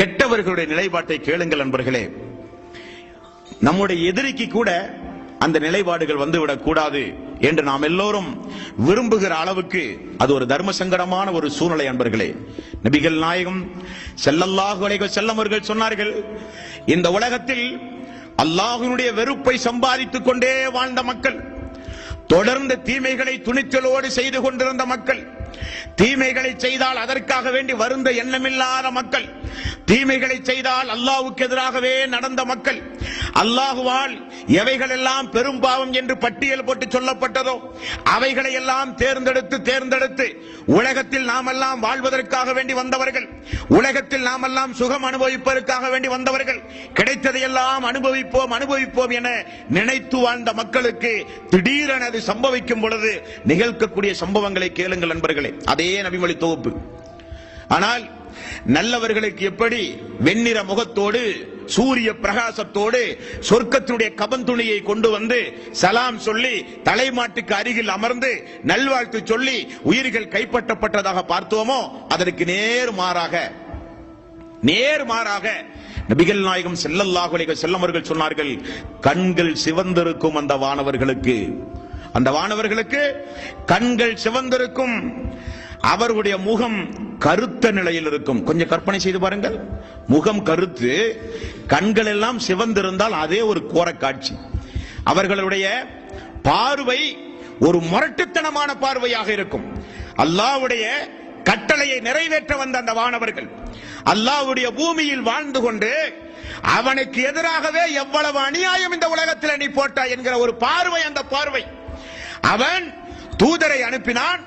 கெட்டவர்களுடைய நிலைப்பாட்டை கேளுங்கள் நண்பர்களே. நம்முடைய எதிரிக்கு கூட அந்த நிலைப்பாடுகள் வந்துவிடக் கூடாது என்று நாம் எல்லோரும் விரும்புகிற அளவுக்கு அது ஒரு தர்ம சங்கடமான ஒரு சூழ்நிலை அன்பர்களே நபிகள் நாயகம் செல்லல்லாஹு அலைஹி செல்லம் அவர்கள் சொன்னார்கள் இந்த உலகத்தில் அல்லாஹினுடைய வெறுப்பை சம்பாதித்துக் கொண்டே வாழ்ந்த மக்கள் தொடர்ந்து தீமைகளை துணிச்சலோடு செய்து கொண்டிருந்த மக்கள் தீமைகளை செய்தால் அதற்காக வேண்டி வருந்த எண்ணமில்லாத மக்கள். தீமைகளை செய்தால் அல்லாவுக்கு எதிராகவே நடந்த மக்கள். அல்லாஹுவால் எவைகள் எல்லாம் பெரும் பாவம் என்று பட்டியல் போட்டு சொல்லப்பட்டதோ அவைகளை எல்லாம் தேர்ந்தெடுத்து தேர்ந்தெடுத்து உலகத்தில் நாமெல்லாம் வாழ்வதற்காக வேண்டி வந்தவர்கள் உலகத்தில் நாமெல்லாம் சுகம் அனுபவிப்பதற்காக வேண்டி வந்தவர்கள் கிடைத்ததையெல்லாம் அனுபவிப்போம் அனுபவிப்போம் என நினைத்து வாழ்ந்த மக்களுக்கு திடீரென அது சம்பவிக்கும் பொழுது நிகழ்க்கக்கூடிய சம்பவங்களை கேளுங்கள் நண்பர்களே. அதே நபிமொழி தொகுப்பு. ஆனால் நல்லவர்களுக்கு எப்படி வெண்ணிற முகத்தோடு சூரிய பிரகாசத்தோடு சொர்க்கத்தினுடைய கபந்துணியை கொண்டு வந்து சலாம் சொல்லி தலைமாட்டுக்கு அருகில் அமர்ந்து நல்வாழ்த்து சொல்லி உயிர்கள் கைப்பற்றப்பட்டதாக பார்த்தோமோ அதற்கு நேர் மாறாக நேர் மாறாக நபிகள் நாயகம் செல்லல்லாஹு செல்லவர்கள் சொன்னார்கள் கண்கள் சிவந்திருக்கும் அந்த வானவர்களுக்கு. அந்த வானவர்களுக்கு கண்கள் சிவந்திருக்கும். அவர்களுடைய முகம் கருத்த நிலையில் இருக்கும். கொஞ்சம் கற்பனை செய்து பாருங்கள். முகம் கருத்து கண்கள் எல்லாம் சிவந்திருந்தால் அதே ஒரு கோர காட்சி அவர்களுடைய பார்வை ஒரு முரட்டுத்தனமான பார்வையாக இருக்கும். அல்லாஹ்வுடைய கட்டளையை நிறைவேற்ற வந்த அந்த வானவர்கள் அல்லாஹ்வுடைய பூமியில் வாழ்ந்து கொண்டு அவனுக்கு எதிராகவே எவ்வளவு அநியாயம் இந்த உலகத்தில் நீ போட்டாய் என்கிற ஒரு பார்வை அந்த பார்வை. அவன் தூதரை அனுப்பினான்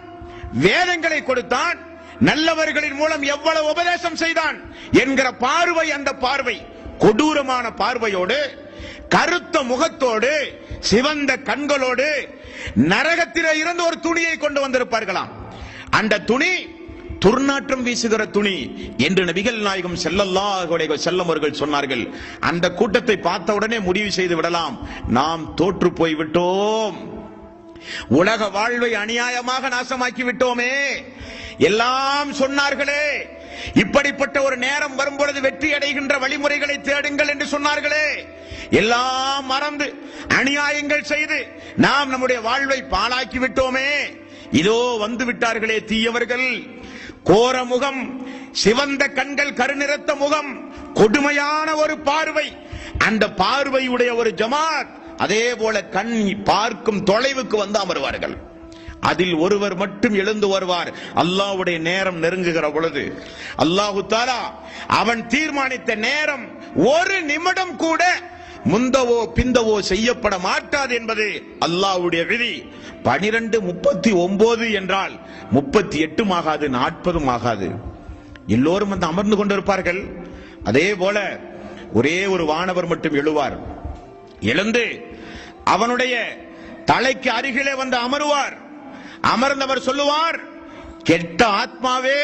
வேதங்களை கொடுத்தான் நல்லவர்களின் மூலம் எவ்வளவு உபதேசம் செய்தான் என்கிற பார்வை அந்த பார்வை. கொடூரமான பார்வையோடு கருத்த முகத்தோடு சிவந்த கண்களோடு நரகத்திலே இருந்து ஒரு துணியை கொண்டு வந்திருப்பார்களாம். அந்த துணி துர்நாற்றம் வீசுகிற துணி என்று நபிகள் நாயகம் செல்லல்லாஹுடைய செல்லம் அவர்கள் சொன்னார்கள். அந்த கூட்டத்தை பார்த்த உடனே முடிவு செய்து விடலாம். நாம் தோற்று போய் விட்டோம் உலக வாழ்வை அநியாயமாக நாசமாக்கி விட்டோமே எல்லாம் சொன்னார்களே. இப்படிப்பட்ட ஒரு நேரம் வரும் பொழுது வெற்றி அடைகின்ற வழிமுறைகளை தேடுங்கள் என்று சொன்னார்களே. எல்லாம் மறந்து அநியாயங்கள் செய்து நாம் நம்முடைய வாழ்வை பாழாக்கி விட்டோமே இதோ வந்து விட்டார்களே தீயவர்கள். கோர முகம் சிவந்த கண்கள் கருநிறத்த முகம் கொடுமையான ஒரு பார்வை. அந்த பார்வையுடைய ஒரு ஜமாத். அதே போல கண் பார்க்கும் தொலைவுக்கு வந்து அமருவார்கள் அதில் ஒருவர் மட்டும் எழுந்து வருவார். அல்லாவுடைய நேரம் நெருங்குகிற பொழுது அல்லாஹு தாலா அவன் தீர்மானித்த நேரம் ஒரு நிமிடம் கூட முந்தவோ பிந்தவோ செய்யப்பட மாட்டாது என்பது அல்லாவுடைய விதி. பனிரெண்டு முப்பத்தி ஒன்பது என்றால் முப்பத்தி எட்டும் ஆகாது நாற்பதும் ஆகாது. எல்லோரும் வந்து அமர்ந்து கொண்டிருப்பார்கள். அதே போல ஒரே ஒரு வானவர் மட்டும் எழுவார். எழுந்து அவனுடைய தலைக்கு அருகிலே வந்து அமருவார். அமர்ந்தவர் சொல்லுவார் கெட்ட ஆத்மாவே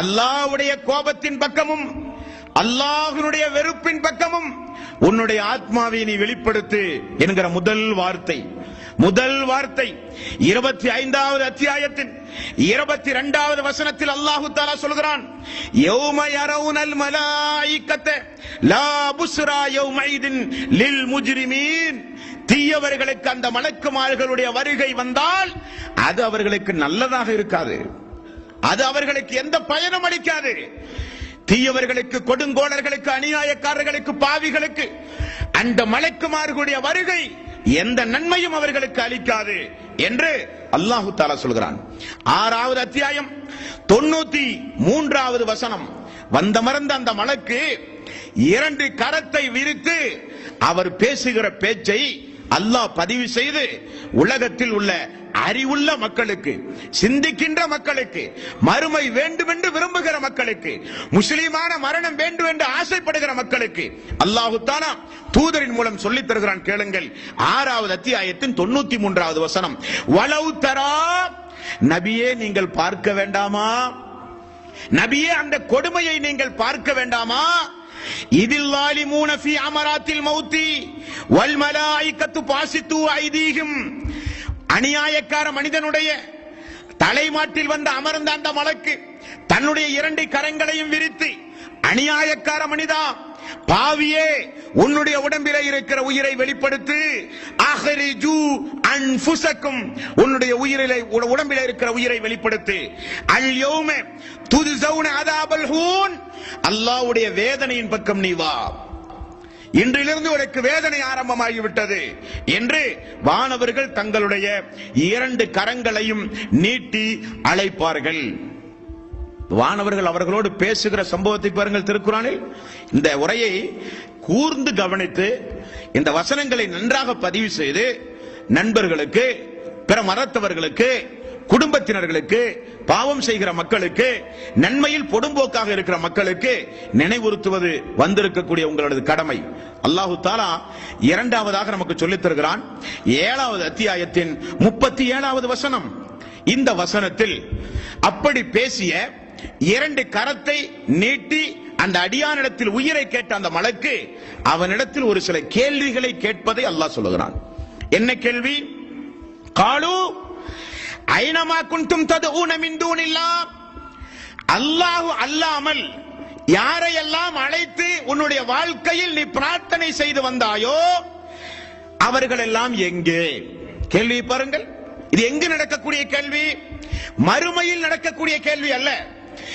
அல்லாஹ்வுடைய கோபத்தின் பக்கமும் அல்லாஹனுடைய வெறுப்பின் பக்கமும் உன்னுடைய ஆத்மாவை நீ வெளிப்படுத்து என்கிற முதல் வார்த்தை. முதல் வார்த்தை. இருபத்தி ஐந்தாவது அத்தியாயத்தின் இருபத்தி இரண்டாவது வசனத்தில் அல்லாஹு தாலா சொல்கிறான் யௌம யரவுனல் மலாயிக்கத்த லா புஸ்ரா யௌமைதின் லில் முஜ்ரிமீன். தீயவர்களுக்கு அந்த மலக்குமார்களுடைய வருகை வந்தால் அது அவர்களுக்கு நல்லதாக இருக்காது. அது அவர்களுக்கு எந்த பயனும் அளிக்காது. தீயவர்களுக்கு கொடுங்கோளர்களுக்கு அநியாயக்காரர்களுக்கு பாவிகளுக்கு அந்த மலைக்குமார்களுடைய வருகை எந்த நன்மையும் அவர்களுக்கு அளிக்காது என்று அல்லாஹு தாலா சொல்கிறான். ஆறாவது அத்தியாயம் தொண்ணூத்தி மூன்றாவது வசனம். வந்த மறந்த அந்த மலக்கு இரண்டு கரத்தை விரித்து அவர் பேசுகிற பேச்சை அல்லாஹ் பதிவு செய்து உலகத்தில் உள்ள அறிவுள்ள மக்களுக்கு சிந்திக்கின்ற மக்களுக்கு மறுமை வேண்டும் என்று விரும்புகிற மக்களுக்கு முஸ்லிமான மரணம் வேண்டும் என்று ஆசைப்படுகிற மக்களுக்கு அல்லாஹு தானா தூதரின் மூலம் சொல்லித் தருகிறான் கேளுங்கள். ஆறாவது அத்தியாயத்தின் தொண்ணூத்தி மூன்றாவது வசனம். வலவு தரா நபியே நீங்கள் பார்க்க வேண்டாமா? நபியே அந்த கொடுமையை நீங்கள் பார்க்க வேண்டாமா? இதில் லாலிமூன அமராத்தில் மௌத்தி வல்மலாய்க்கத்து பாசித்து ஐதீகம் அநியாயக்கார மனிதனுடைய தலைமாட்டில் வந்து அமர்ந்த அந்த மலக்கு தன்னுடைய இரண்டு கரங்களையும் விரித்து அநியாயக்கார மனிதா பாவியே உன்னுடைய உடம்பில இருக்கிற உயிரை வெளிப்படுத்து. அஹ்ரிஜு அன்ஃபுசக்கும் உன்னுடைய உயிரிலே உடம்பில இருக்கிற உயிரை வெளிப்படுத்து. அல்யோமே யௌம துஜ்ஸௌன அதாபல் ஹூன். அல்லாஹ்வுடைய வேதனையின் பக்கம் நீ வா. இன்றிலிருந்து உனக்கு வேதனை ஆரம்பமாகிவிட்டது. என்று வானவர்கள் தங்களுடைய இரண்டு கரங்களையும் நீட்டி அழைப்பார்கள். வானவர்கள் அவர்களோடு பேசுகிற சம்பவத்தை பாருங்கள் திருக்குறானில். இந்த உரையை கூர்ந்து கவனித்து இந்த வசனங்களை நன்றாக பதிவு செய்து நண்பர்களுக்கு பிற மதத்தவர்களுக்கு குடும்பத்தினர்களுக்கு பாவம் செய்கிற மக்களுக்கு நன்மையில் பொடும்போக்காக இருக்கிற மக்களுக்கு நினைவுறுத்துவது வந்திருக்கக்கூடிய உங்களது கடமை. அல்லாஹு தாலா இரண்டாவதாக நமக்கு சொல்லித் தருகிறான். ஏழாவது அத்தியாயத்தின் முப்பத்தி ஏழாவது வசனம். இந்த வசனத்தில் அப்படி பேசிய இரண்டு கரத்தை நீட்டி அந்த அடியானிடத்தில் உயிரை கேட்ட அந்த மலக்கு அவனிடத்தில் ஒரு சில கேள்விகளை கேட்பதை அல்லாஹ் சொல்லுகிறான். என்ன கேள்வி? காலு ஐனமா குன்தும் தது ஊனமின் தூனில்லாஹ் அல்லாஹு அல்லாமல் யாரையெல்லாம் அழைத்து உன்னுடைய வாழ்க்கையில் நீ பிரார்த்தனை செய்து வந்தாயோ அவர்கள் எல்லாம் எங்கே? கேள்வி பாருங்கள். இது எங்கு நடக்கக்கூடிய கேள்வி? மறுமையில் நடக்கக்கூடிய கேள்வி அல்ல.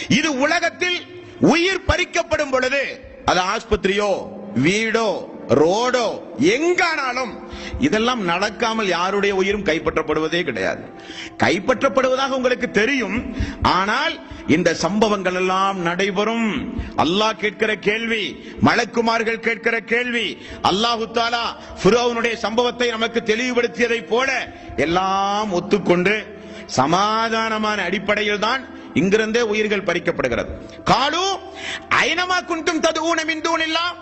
இது உலகத்தில் உயிர் பறிக்கப்படும் பொழுது அது ஆஸ்பத்திரியோ வீடோ ரோடோ எங்கானாலும் இதெல்லாம் நடக்காமல் யாருடைய உயிரும் கைப்பற்றப்படுவதே கிடையாது. கைப்பற்றப்படுவதாக உங்களுக்கு தெரியும். ஆனால் இந்த சம்பவங்கள் எல்லாம் நடைபெறும். அல்லாஹ் கேட்கிற கேள்வி மலக்குமார்கள் கேட்கிற கேள்வி அல்லாஹு தாலா புரோவனுடைய சம்பவத்தை நமக்கு தெளிவுபடுத்தியதை போல எல்லாம் ஒத்துக்கொண்டு சமாதானமான அடிப்படையில் தான் இங்கிருந்தே உயிர்கள் பறிக்கப்படுகிறது. காலு ஐனமா குண்டும் தது ஊனமின் தூணில்லாம்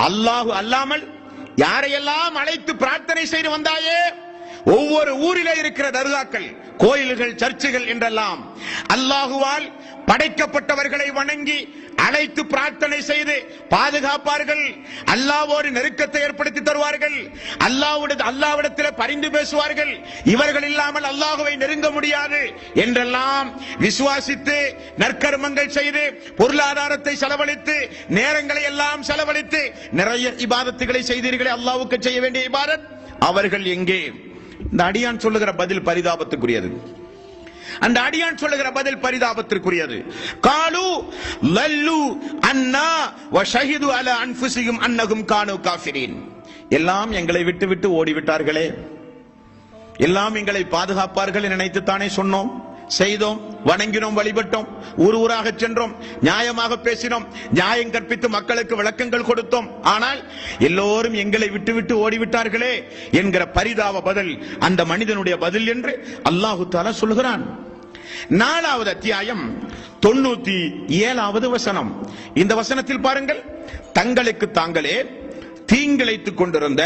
அல்லாஹு அல்லாமல் யாரையெல்லாம் அழைத்து பிரார்த்தனை செய்து வந்தாயே? ஒவ்வொரு ஊரிலே இருக்கிற தர்காக்கள் கோயில்கள் சர்ச்சுகள் என்றெல்லாம் அல்லாஹுவால் படைக்கப்பட்டவர்களை வணங்கி அழைத்து பிரார்த்தனை செய்து பாதுகாப்பார்கள். அல்லாவோடு நெருக்கத்தை ஏற்படுத்தி தருவார்கள். அல்லாவுடைய அல்லாவிடத்தில் பரிந்து பேசுவார்கள். இவர்கள் இல்லாமல் அல்லாஹுவை நெருங்க முடியாது என்றெல்லாம் விசுவாசித்து நற்கர்மங்கள் செய்து பொருளாதாரத்தை செலவழித்து நேரங்களை எல்லாம் செலவழித்து நிறைய இபாதத்துகளை செய்தீர்களே அல்லாவுக்கு செய்ய வேண்டிய இபாதத். அவர்கள் எங்கே? இந்த அடியான் சொல்லுகிற பதில் பரிதாபத்துக்குரியது. அந்த அடியான் சொல்லுகிற பதில் பரிதாபத்திற்குரியது. காலு லல்லு அன்னா வ ஷஹிது அல அன்ஃபுசியும் அன்னகும் கானு காஃபிரீன். எல்லாம் எங்களை விட்டு விட்டு ஓடிவிட்டார்களே. எல்லாம் எங்களை பாதுகாப்பார்கள் என நினைத்துத்தானே சொன்னோம். செய்தோம் வணங்கினோம் வழிபட்டோம் ஊர் ஊராக சென்றோம் நியாயமாக பேசினோம் நியாயம் கற்பித்து மக்களுக்கு விளக்கங்கள் கொடுத்தோம். ஆனால் எல்லோரும் எங்களை விட்டுவிட்டு ஓடிவிட்டார்களே என்கிற பரிதாப பதில் அந்த மனிதனுடைய பதில் என்று அல்லாஹு தாலா சொல்கிறான் நாலாவது அத்தியாயம் தொண்ணூத்தி ஏழாவது வசனம். இந்த வசனத்தில் பாருங்கள் தங்களுக்கு தாங்களே தீங்கிழைத்துக் கொண்டிருந்த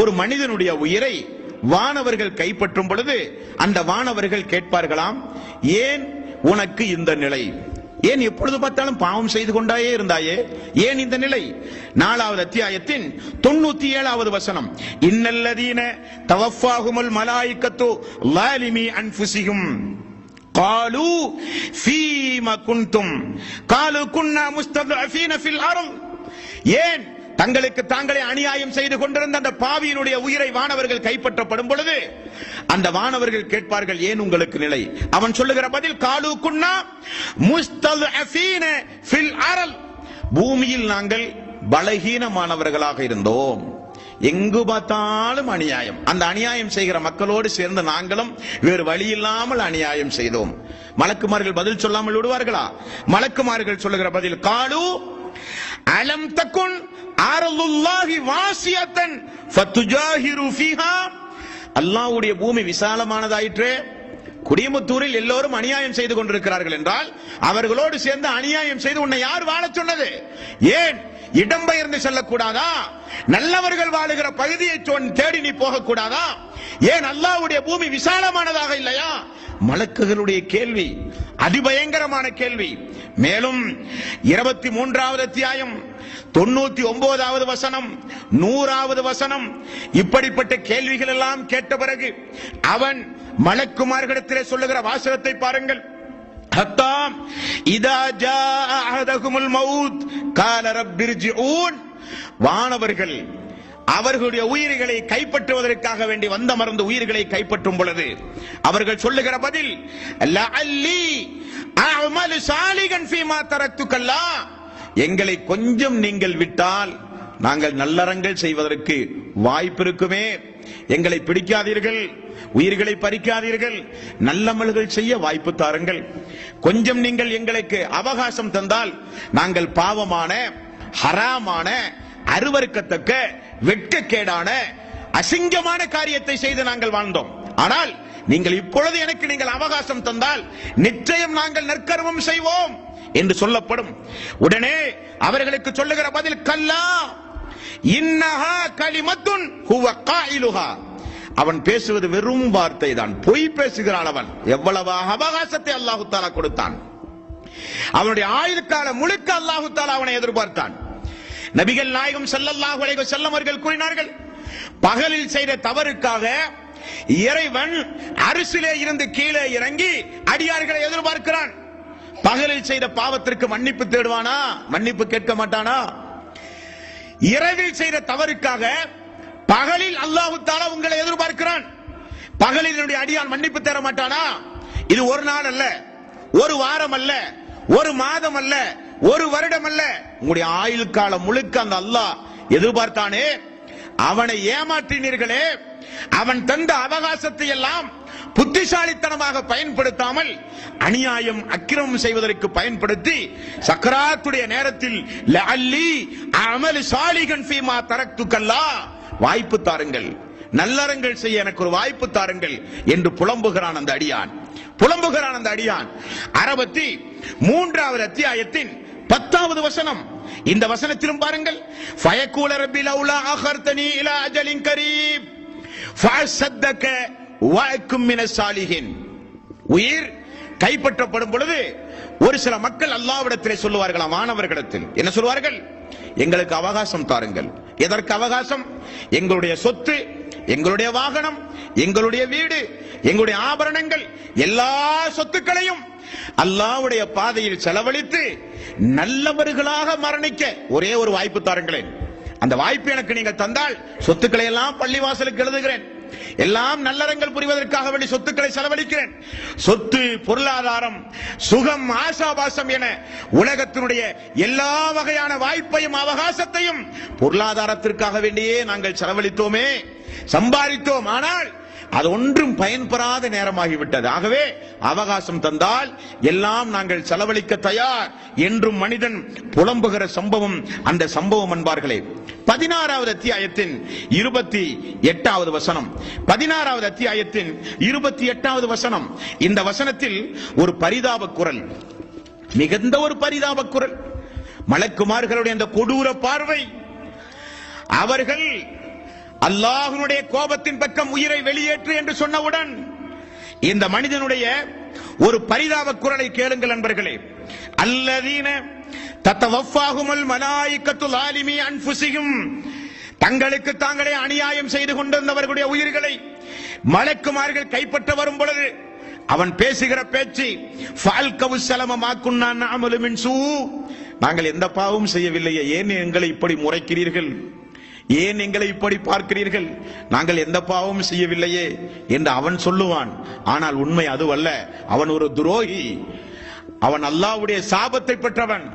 ஒரு மனிதனுடைய உயிரை வானவர்கள் கைப்பற்றும் பொழுது அந்த வானவர்கள் கேட்பார்களாம் ஏன் உனக்கு இந்த நிலை ஏன் எப்பொழுது பார்த்தாலும் பாவம் செய்து கொண்டாயே இருந்தாயே ஏன் இந்த நிலை நாலாவது அத்தியாயத்தின் தொண்ணூத்தி ஏழாவது வசனம் இன்னல்லதீன தவஃபாகுமல் மலாயிக்கத்து லாலிமி அன்ஃபுசிகும் قالوا فيما كنتم قالوا كنا مستضعفين في الارض ஏன் தங்களுக்கு தாங்களே அநியாயம் செய்து கொண்டிருந்த அந்த பாவியினுடைய உயிரை வானவர்கள் கைப்பற்றப்படும் பொழுது அந்த வானவர்கள் கேட்பார்கள் ஏன் உங்களுக்கு நிலை? அவன் சொல்லுகிற பதில் காலு குன்னா முஸ்தல்அஃபீன ஃபில் அரல். பூமியில் நாங்கள் பலகீனமானவர்களாக இருந்தோம். எங்கு பார்த்தாலும் அநியாயம். அந்த அநியாயம் செய்கிற மக்களோடு சேர்ந்து நாங்களும் வேறு வழி இல்லாமல் அநியாயம் செய்தோம். மலக்குமார்கள் பதில் சொல்லாமல் விடுவார்களா? மலக்குமார்கள் சொல்லுகிற பதில் காலு அலம் தக்குன் ஆரலுல்லாஹி வாசியத்தன் ஃபத்துஜாஹிரு ஃபீஹா அல்லாஹ்வுடைய பூமி விசாலமானதாயிற்றே. குடியமுத்தூரில் எல்லோரும் அநியாயம் செய்து கொண்டிருக்கிறார்கள் என்றால் அவர்களோடு சேர்ந்து அநியாயம் செய்து உன்னை யார் வாழச் சொன்னது? ஏன்? இடம்பெயர்ந்து செல்லக்கூடாதா? நல்லவர்கள் வாழுகிற பகுதியை சொன்- தேடி நீ போகக்கூடாதா? ஏன் அல்லாவுடைய பூமி விசாலமானதாக இல்லையா? மலக்குகளுடைய கேள்வி அதிபயங்கரமான கேள்வி. மேலும் இருபத்தி மூன்றாவது அத்தியாயம் தொண்ணூத்தி ஒன்பதாவது வசனம் நூறாவது வசனம் இப்படிப்பட்ட கேள்விகள் எல்லாம் கேட்ட பிறகு அவன் மலக்குமார்களிடத்திலே சொல்லுகிற வாசகத்தை பாருங்கள் حتى إذا جاء أحدهم الموت قال رب ارجعون வானவர்கள் அவர்களுடைய உயிர்களை கைப்பற்றுவதற்காக வேண்டி வந்த மருந்து உயிர்களை கைப்பற்றும் பொழுது அவர்கள் சொல்லுகிற பதில் சாலிகன் ஃபீமா தரத்துக்கல்லா. எங்களை கொஞ்சம் நீங்கள் விட்டால் நாங்கள் நல்லறங்கள் செய்வதற்கு வாய்ப்பு இருக்குமே. எங்களை பிடிக்காதீர்கள் உயிர்களை பறிக்காதீர்கள் நல்லமல்கள் செய்ய வாய்ப்பு தாருங்கள். கொஞ்சம் நீங்கள் எங்களுக்கு அவகாசம் தந்தால் நாங்கள் பாவமான ஹராமான அருவருக்கத்தக்க வெட்கக்கேடான அசிங்கமான காரியத்தை செய்து நாங்கள் வாழ்ந்தோம். ஆனால் நீங்கள் இப்பொழுது எனக்கு நீங்கள் அவகாசம் தந்தால் நிச்சயம் நாங்கள் நற்கர்மம் செய்வோம் என்று சொல்லப்படும். உடனே அவர்களுக்கு சொல்லுகிற பதில் கல்லா இன்னஹா களிமத்துன் ஹுவ காயிலுஹா. அவன் பேசுவது வெறும் வார்த்தை தான். பொய் பேசுகிறான் அவன். எவ்வளவு அவகாசத்தை அல்லாஹு தாலா கொடுத்தான். அவனுடைய ஆயுள் காலம் முழுக்க அல்லாஹு தாலா அவனை எதிர்பார்த்தான். நபிகள் நாயகம் ஸல்லல்லாஹு அலைஹி அவர்கள் கூறினார்கள் பகலில் செய்த தவறுக்காக இறைவன் அரிசிலே இருந்து கீழே இறங்கி அடியார்களை எதிர்பார்க்கிறான். பகலில் செய்த பாவத்திற்கு மன்னிப்பு தேடுவானா? மன்னிப்பு கேட்க மாட்டானா? இரவில் செய்த தவறுக்காக பகலில் அல்லாஹு தாலா உங்களை எதிர்பார்க்கிறான். பகலில் என்னுடைய அடியான் மன்னிப்பு தேட மாட்டானா? இது ஒரு நாள் அல்ல ஒரு வாரம் அல்ல ஒரு மாதம் அல்ல ஒரு வருடம் அல்ல. உங்களுடைய ஆயுள் காலம் முழுக்க அந்த அல்லாஹ் எதிர்பார்த்தானே? அவனை ஏமாற்றினீர்களே. அவன் தந்த அவகாசத்தை எல்லாம் புத்திசாலித்தனமாக பயன்படுத்தாமல் அநியாயம் அக்கிரமம் செய்வதற்கு பயன்படுத்தி சக்கராத்துடைய நேரத்தில் அல்லி அமலு சாலிகன் ஃபீமா தரத்துக்கல்லா வாய்ப்பு தாருங்கள். நல்லறங்கள் செய்ய எனக்கு ஒரு வாய்ப்பு தாருங்கள் என்று புலம்புகிறான் அந்த அடியான். புலம்புகிறான் அந்த அடியான். அறுபத்தி மூன்றாவது அத்தியாயத்தின் பத்தாவது வசனம். இந்த வசனத்திலும் பாருங்கள். ஃபயக்கூல ரப்பி லவுலா அஹர்தனி இலா அஜலின் கரீப். ஃபஅஸத்தக வஅக்கும் மின சாலிஹின். உயிர் கைப்பற்றப்படும் பொழுது ஒரு சில மக்கள் அல்லாவிடத்திலே சொல்லுவார்களாம் மாணவர்களிடத்தில். என்ன சொல்வார்கள் எங்களுக்கு அவகாசம் தாருங்கள். எதற்கு அவகாசம்? எங்களுடைய சொத்து எங்களுடைய வாகனம் எங்களுடைய வீடு எங்களுடைய ஆபரணங்கள் எல்லா சொத்துக்களையும் அல்லாவுடைய பாதையில் செலவழித்து நல்லவர்களாக மரணிக்க ஒரே ஒரு வாய்ப்பு தாருங்களேன். அந்த வாய்ப்பு எனக்கு நீங்கள் தந்தால் சொத்துக்களை எல்லாம் பள்ளிவாசலுக்கு எழுதுகிறேன். எல்லாம் நல்லறங்கள் புரிவதற்காக வேண்டி சொத்துக்களை செலவழிக்கிறேன். சொத்து பொருளாதாரம் சுகம் ஆசாபாசம் என உலகத்தினுடைய எல்லா வகையான வாய்ப்பையும் அவகாசத்தையும் பொருளாதாரத்திற்காக வேண்டியே நாங்கள் செலவழித்தோமே. சம்பாதித்தோம். ஆனால் அது ஒன்றும் பயன்பெறாத நேரமாகிவிட்டது. ஆகவே அவகாசம் தந்தால் எல்லாம் நாங்கள் செலவழிக்க தயார் என்றும் மனிதன் புலம்புகிற சம்பவம் அந்த சம்பவம் என்பார்களே பதினாறாவது அத்தியாயத்தின் இருபத்தி எட்டாவது வசனம். பதினாறாவது அத்தியாயத்தின் இருபத்தி எட்டாவது வசனம். இந்த வசனத்தில் ஒரு பரிதாப குரல் மிகுந்த ஒரு பரிதாப குரல். மலக்குமார்களுடைய அந்த கொடூர பார்வை அவர்கள் அல்லாஹ்வுடைய கோபத்தின் பக்கம் உயிரை வெளியேற்று என்று சொன்னவுடன் இந்த மனிதனுடைய ஒரு பரிதாப குரலை கேளுங்கள் நண்பர்களே அல்லதீன தத்தவஃபாகுமல் மலாயிக்கத்துல் ஆலிமி அன்புசியும் தங்களுக்கு தாங்களே அநியாயம் செய்து கொண்டிருந்தவர்களுடைய உயிர்களை மலக்குமார்கள் கைப்பற்ற வரும் பொழுது அவன் பேசுகிற பேச்சு ஃபால்கவு சலமமாக்குன்னான் அமலுமின் சூ. நாங்கள் எந்த பாவம் செய்யவில்லையே ஏன் எங்களை இப்படி முறைக்கிறீர்கள்? ஏன் எங்களை இப்படி பார்க்கிறீர்கள்? நாங்கள் எந்த பாவமும் செய்யவில்லையே என்று அவன் சொல்லுவான். ஆனால் உண்மை அதுவல்ல. அவன் ஒரு துரோகி. அவன் அல்லாவுடைய சாபத்தை பெற்றவன்.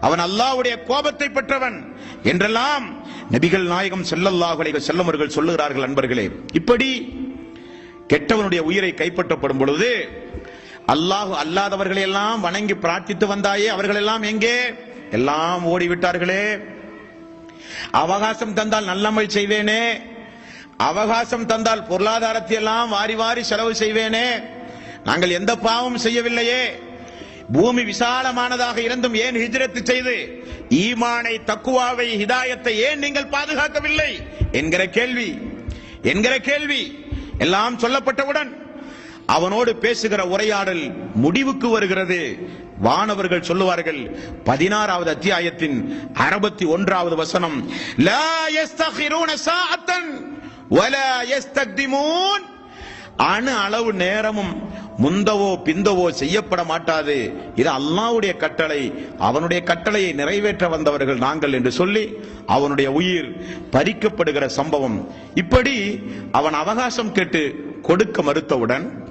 அவன் அல்லாவுடைய கோபத்தை பெற்றவன். என்றெல்லாம் நபிகள் நாயகம் ஸல்லல்லாஹு அலைஹி அவர்கள் சொல்லுகிறார்கள் அன்பர்களே. இப்படி கெட்டவனுடைய உயிரை கைப்பற்றப்படும் பொழுது அல்லாஹ் அல்லாதவர்களை எல்லாம் வணங்கி பிரார்த்தித்து வந்தாயே. அவர்களெல்லாம் எங்கே? எல்லாம் ஓடிவிட்டார்களே. அவகாசம் தந்தால் நல்லமல் செய்வேனே. அவகாசம் தந்தால் பொருளாதாரத்தை எல்லாம் வாரி வாரி செலவு செய்வேனே. நாங்கள் எந்த பாவம் செய்யவில்லையே. பூமி விசாலமானதாக இருந்தும் ஏன் ஹிஜ்ரத்து செய்து? ஈமானை தக்குவாவை ஹிதாயத்தை ஏன் நீங்கள் பாதுகாக்கவில்லை? என்கிற கேள்வி. என்கிற கேள்வி. எல்லாம் சொல்லப்பட்டவுடன் அவனோடு பேசுகிற உரையாடல் முடிவுக்கு வருகிறது. வானவர்கள் சொல்லுவார்கள் பதினாறாவது அத்தியாயத்தின் அறுபத்தி ஒன்றாவது வசனம் அணு அளவு நேரமும் முந்தவோ பிந்தவோ செய்யப்பட மாட்டாது. இது அல்லாவுடைய கட்டளை அவனுடைய கட்டளையை நிறைவேற்ற வந்தவர்கள் நாங்கள் என்று சொல்லி அவனுடைய உயிர் பறிக்கப்படுகிற சம்பவம். இப்படி அவன் அவகாசம் கேட்டு கொடுக்க மறுத்தவுடன்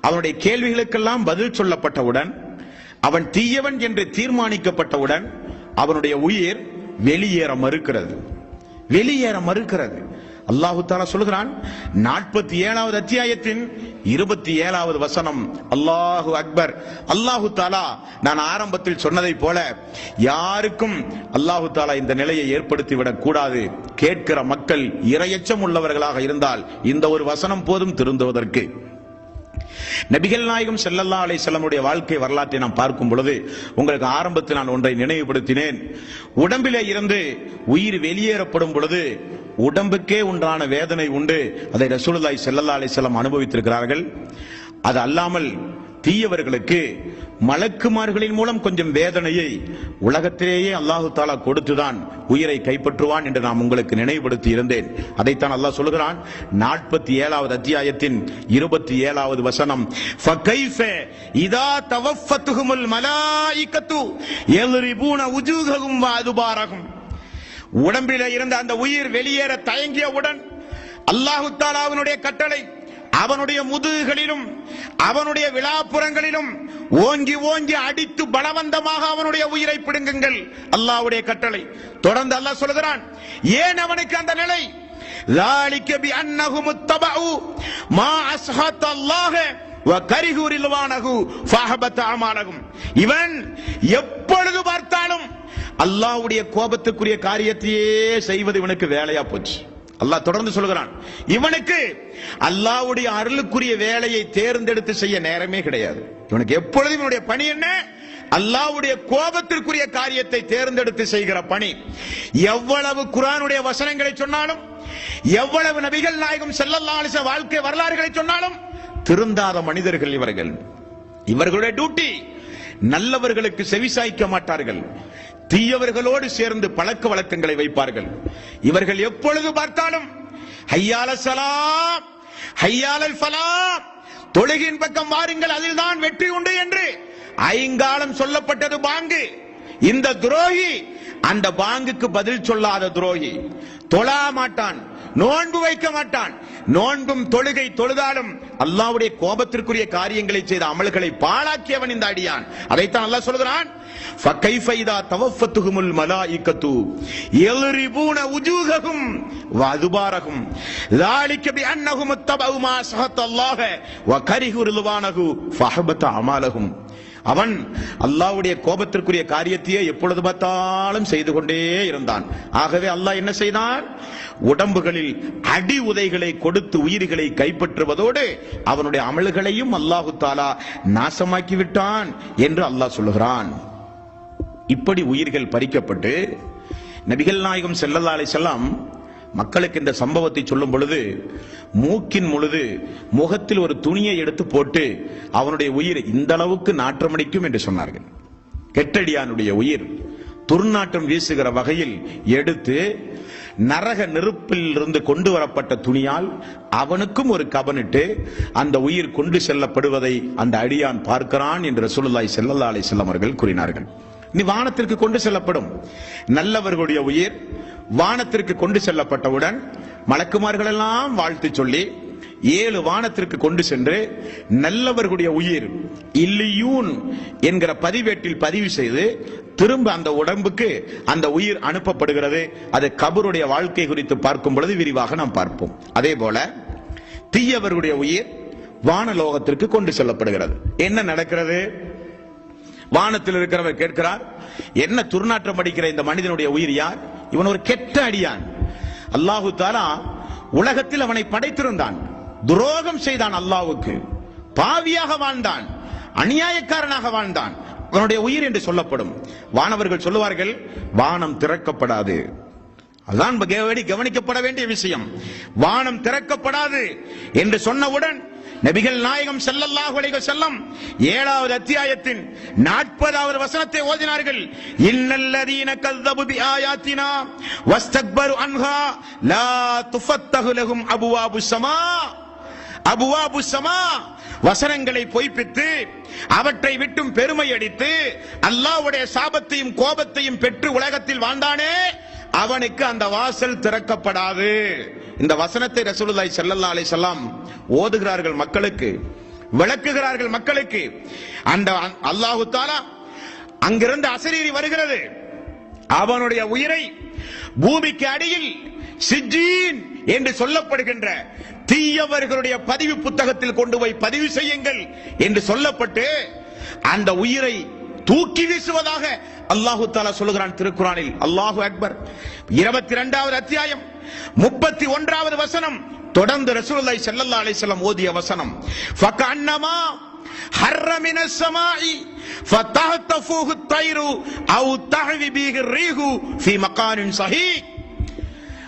அவனுடைய கேள்விகளுக்கெல்லாம் பதில் சொல்லப்பட்டவுடன் அவன் தீயவன் என்று தீர்மானிக்கப்பட்டவுடன் அவனுடைய உயிர் வெளியேற மறுக்கிறது. வெளியேற மறுக்கிறது. அல்லாஹு தாலா சொல்கிறான் நாற்பத்தி ஏழாவது அத்தியாயத்தின் இருபத்தி ஏழாவது வசனம். அல்லாஹு அக்பர். அல்லாஹு தாலா நான் ஆரம்பத்தில் சொன்னதை போல யாருக்கும் அல்லாஹு தாலா இந்த நிலையை ஏற்படுத்தி விடக் கூடாது. கேட்கிற மக்கள் இரையச்சம் உள்ளவர்களாக இருந்தால் இந்த ஒரு வசனம் போதும் திருந்துவதற்கு. நபிகள் நாயகம் செல்லல்லா அலை செல்லமுடைய வாழ்க்கை வரலாற்றை நாம் பார்க்கும் பொழுது உங்களுக்கு ஆரம்பத்தில் நான் ஒன்றை நினைவுபடுத்தினேன். உடம்பிலே இருந்து உயிர் வெளியேறப்படும் பொழுது உடம்புக்கே உண்டான வேதனை உண்டு. அதை ரசூலுல்லாஹி செல்லல்லா அலை செல்லம் அனுபவித்திருக்கிறார்கள். அது அல்லாமல் தீயவர்களுக்கு மலக்குமார்களின் மூலம் கொஞ்சம் வேதனையை உலகத்திலேயே அல்லாஹு தாலா கொடுத்துதான் உயிரை கைப்பற்றுவான் என்று நாம் உங்களுக்கு நினைவுபடுத்தி இருந்தேன். அதைத்தான் அல்லாஹ் சொல்கிறான். நாற்பத்தி ஏழாவது அத்தியாயத்தின் இருபத்தி ஏழாவது வசனம் ஃபகைஃபே இதா தவஃபத்துகுமுல் மலாயிக்கத்து எல்ரிபூன உஜூககும் வாதுபாரகும் உடம்பில் இருந்த அந்த உயிர் வெளியேற தயங்கியவுடன் அல்லாஹு தாலாவினுடைய கட்டளை அவனுடைய முதுகுகளிலும் அவனுடைய விழாப்புறங்களிலும் ஓங்கி ஓங்கி அடித்து பலவந்தமாக அவனுடைய உயிரை பிடுங்குங்கள் அல்லாஹ்வுடைய கட்டளை தொடர்ந்து அல்லாஹ் சொல்கிறான் ஏன் அவனுக்கு அந்த நிலை ذلك بأنهم اتبعوا ما أسخط الله وكرهوا رضوانه فأحبط أعمالهم இவன் எப்பொழுது பார்த்தாலும் அல்லாஹ்வுடைய கோபத்துக்குரிய காரியத்தையே செய்வது இவனுக்கு வேலையா போச்சு அல்லாஹ் தொடர்ந்து சொல்கிறான் இவனுக்கு அல்லாவுடைய அருளுக்குரிய வேலையை தேர்ந்தெடுத்து செய்ய நேரமே கிடையாது. இவனுக்கு எப்பொழுதும் இவனுடைய பணி என்ன? அல்லாஹ்வுடைய கோபத்திற்குரிய காரியத்தை தேர்ந்தெடுத்து செய்கிற பணி. எவ்வளவு குரானுடைய வசனங்களை சொன்னாலும் எவ்வளவு நபிகள் நாயகம் செல்லல்லாலிச வாழ்க்கை வரலாறுகளை சொன்னாலும் திருந்தாத மனிதர்கள் இவர்கள். இவர்களுடைய டியூட்டி நல்லவர்களுக்கு செவிசாய்க்க மாட்டார்கள். தீயவர்களோடு சேர்ந்து பழக்க வழக்கங்களை வைப்பார்கள். இவர்கள் எப்பொழுது பார்த்தாலும் ஹையால சலாம் ஹையாலல் ஃபலாம் தொழுகின் பக்கம் வாருங்கள் அதில்தான் வெற்றி உண்டு என்று ஐங்காலம் சொல்லப்பட்டது பாங்கு. இந்த துரோகி அந்த பாங்குக்கு பதில் சொல்லாத துரோகி. தொழா மாட்டான். நோன்பு வைக்க மாட்டான் நோன்பும் தொழுகை தொழுதாலும் அல்லாஹ்வுடைய கோபத்திற்குரிய காரியங்களை செய்த அமல்களை பாழாக்கியவன் இந்த அடியான் அதைத்தான் அல்லாஹ் சொல்கிறான் فَكَيْفَ إِذَا تَوَفَّتْهُمُ الْمَلَائِكَةُ يَضْرِبُونَ وُجُوهَهُمْ وَأَدْبَارَهُم ذَلِكَ بِأَنَّهُمْ اتَّبَعُوا مَا سَخَطَ اللَّهَ وَكَرِهُوا رِضْوَانَهُ فَأَحْبَطَ أَعْمَالَهُم அவன் அல்லாஹ்வுடைய கோபத்திற்குரிய காரியத்தையே எப்பொழுது பார்த்தாலும் செய்து கொண்டே இருந்தான். ஆகவே அல்லாஹ் என்ன செய்தான் உடம்புகளில் அடி உதைகளை கொடுத்து உயிர்களை கைப்பற்றுவதோடு அவனுடைய அமல்களையும் அல்லாஹு தாலா நாசமாக்கி விட்டான் என்று அல்லாஹ் சொல்லுகிறான். இப்படி உயிர்கள் பறிக்கப்பட்டு நபிகள் நாயகம் ஸல்லல்லாஹு செல்லம் மக்களுக்கு இந்த சம்பவத்தை சொல்லும் பொழுது மூக்கின் பொழுது முகத்தில் ஒரு துணியை எடுத்து போட்டு அவனுடைய உயிர் இந்த அளவுக்கு நாற்றமடிக்கும் என்று சொன்னார்கள். கெட்டடியானுடைய உயிர் துர்நாற்றம் வீசுகிற வகையில் எடுத்து நரக நெருப்பில் இருந்து கொண்டு வரப்பட்ட துணியால் அவனுக்கும் ஒரு கபனிட்டு அந்த உயிர் கொண்டு செல்லப்படுவதை அந்த அடியான் பார்க்கிறான் என்று சுழலாய் செல்லல்லாலை அலைஹி அவர்கள் கூறினார்கள். நீ வானத்திற்கு கொண்டு செல்லப்படும். நல்லவர்களுடைய உயிர் வானத்திற்கு கொண்டு செல்லப்பட்டவுடன் மலக்குமார்கள் எல்லாம் வாழ்த்து சொல்லி ஏழு வானத்திற்கு கொண்டு சென்று நல்லவர்களுடைய உயிர் இல்லியூன் என்கிற பதிவேட்டில் பதிவு செய்து திரும்ப அந்த உடம்புக்கு அந்த உயிர் அனுப்பப்படுகிறது. அது கபருடைய வாழ்க்கை குறித்து பார்க்கும் பொழுது விரிவாக நாம் பார்ப்போம். அதே போல தீயவர்களுடைய உயிர் வானலோகத்திற்கு கொண்டு செல்லப்படுகிறது. என்ன நடக்கிறது? வானத்தில் இருக்கிறவர் கேட்கிறார் என்ன துர்நாற்றம் அடிக்கிற இந்த மனிதனுடைய உயிர் யார்? இவன் ஒரு கெட்ட அடியான். அல்லாஹு தாலா உலகத்தில் அவனை படைத்திருந்தான். துரோகம் செய்தான் அல்லாவுக்கு பாவியாக வாழ்ந்தான். அநியாயக்காரனாக வாழ்ந்தான். அவனுடைய உயிர் என்று சொல்லப்படும். வானவர்கள் சொல்லுவார்கள் வானம் திறக்கப்படாது. அதுதான் கவனிக்கப்பட வேண்டிய விஷயம். வானம் திறக்கப்படாது என்று சொன்னவுடன் நபிகள் நாயகம் செல்லல்லாஹு அலைஹி செல்லம் ஏழாவது அத்தியாயத்தின் நாற்பதாவது வசனத்தை ஓதினார்கள். இன்னல்லதீன கல்லபு பி ஆயாத்தினா வஸ்தக்பரு அன்ஹா லா துஃபத்தஹு லஹும் அபுவாபு ஸமா. அபுவாபு ஸமா வசனங்களை பொய்ப்பித்து அவற்றை விட்டும் பெருமை அடித்து அல்லாஹ்வுடைய சாபத்தையும் கோபத்தையும் பெற்று உலகத்தில் வாழ்ந்தானே அவனுக்கு அந்த வாசல் திறக்கப்படாது. இந்த வசனத்தை ரசூலுல்லாஹி ஸல்லல்லாஹு அலைஹி வஸல்லம் ஓதுகிறார்கள் மக்களுக்கு விளக்குகிறார்கள் மக்களுக்கு. அந்த அல்லாஹு தாலா அங்கிருந்து அசரீரி வருகிறது. அவனுடைய உயிரை பூமிக்கு அடியில் சிஜீன் என்று சொல்லப்படுகின்ற தீயவர்களுடைய பதிவு புத்தகத்தில் கொண்டு போய் பதிவு செய்யுங்கள் என்று சொல்லப்பட்டு அந்த உயிரை தூக்கி வீசுவதாக அல்லாஹு தாலா சொல்லுகிறான் திருக்குறானில். அல்லாஹு அக்பர். இருபத்தி இரண்டாவது அத்தியாயம். முப்பத்தி ஒன்றாவது வசனம். தொடர்ந்து ரசூலுல்லாஹி ஸல்லல்லாஹு அலைஹி வஸல்லம் ஓதிய வசனம். ஃபகன்னமா ஹர்ர மினஸ் ஸமாஇ ஃபதஹ்தஃபுஹு தைரு அவ் தஹ்வி பீஹி ரீஹு ஃபி மகானின் சஹீ.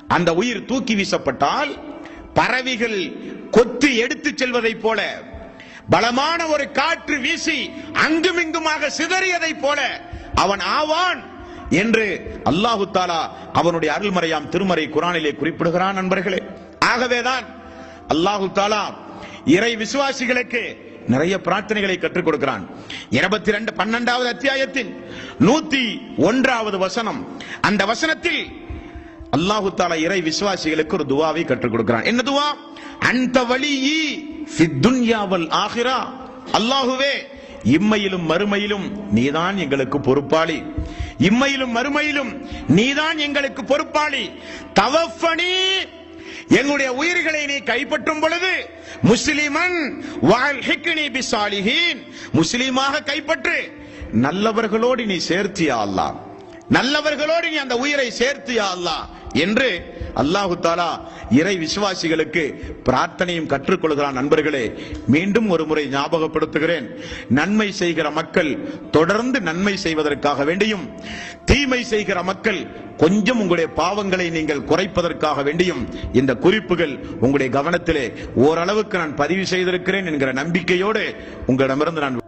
அந்த உயிர் தூக்கி வீசப்பட்டால் பறவைகள் கொத்தி எடுத்துச் செல்வதைப் போல பலமான ஒரு காற்று வீசி அங்குமிங்குமாக சிதறியதைப் போல அவன் ஆவான் என்று அல்லாஹு தாலா அவனுடைய அருள்மறையாம் திருமறை குரானிலே குறிப்பிடுகிறான் நண்பர்களே. ஆகவேதான் அல்லாஹு தாலா இறை விசுவாசிகளுக்கு நிறைய பிரார்த்தனைகளை கற்றுக் கொடுக்கிறான். இருபத்தி ரெண்டு பன்னெண்டாவது அத்தியாயத்தில் நூத்தி ஒன்றாவது வசனம். அந்த வசனத்தில் அல்லாஹு தாலா இறை விசுவாசிகளுக்கு ஒரு துவாவை கற்றுக் கொடுக்கிறான். என்ன துவா? அந்த வழியி துன்யாவல் ஆகிரா அல்லாஹுவே இம்மையிலும் மறுமையிலும் நீதான் எங்களுக்கு பொறுப்பாளி. இம்மையிலும் மறுமையிலும் நீதான் எங்களுக்கு பொறுப்பாளி. தவப்பணி எங்களுடைய உயிர்களை நீ கைப்பற்றும் பொழுது முஸ்லிமன் வாழ்ஹிக்னி முஸ்லிமாக கைப்பற்று நல்லவர்களோடு நீ சேர்த்தியா அல்லா நல்லவர்களோடு நீ அந்த உயிரை சேர்த்தியா அல்லா என்று அல்லாஹு தாலா இறை விசுவாசிகளுக்கு பிரார்த்தனையும் கற்றுக்கொள்கிறான் நண்பர்களே. மீண்டும் ஒரு முறை ஞாபகப்படுத்துகிறேன். நன்மை செய்கிற மக்கள் தொடர்ந்து நன்மை செய்வதற்காக வேண்டியும் தீமை செய்கிற மக்கள் கொஞ்சம் உங்களுடைய பாவங்களை நீங்கள் குறைப்பதற்காக வேண்டியும் இந்த குறிப்புகள் உங்களுடைய கவனத்திலே ஓரளவுக்கு நான் பதிவு செய்திருக்கிறேன் என்கிற நம்பிக்கையோடு உங்களிடமிருந்து நான்